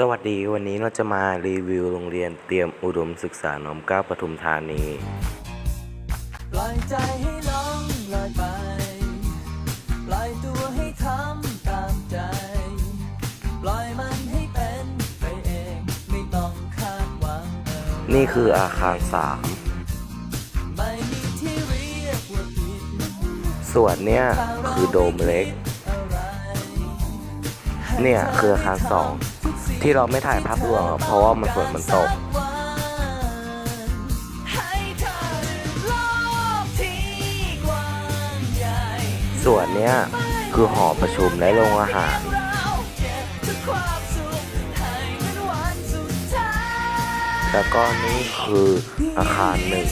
สวัสดีวันนี้เราจะมารีวิวโรงเรียนเตรียมอุดมศึกษาน้อมเกล้าปทุมธานีปล่อยใจให้ล่องลอยไปปล่อยตัวให้ทำตามใจปล่อยมันให้เป็นไปเองไม่ต้องคาดหวังเออนี่คืออาคารไม่มีที่เรียกว่าผิด3ส่วนเนี้ยคือโดมเล็กอะไรเนี่ยคืออาคาร2 ที่เราไม่ถ่ายภาพรวมเพราะว่ามันฝนมันตกส่วนเนี้ยคือหอประชุมและโรงอาหารแล้วก็นี่คืออาคารหนึ่ง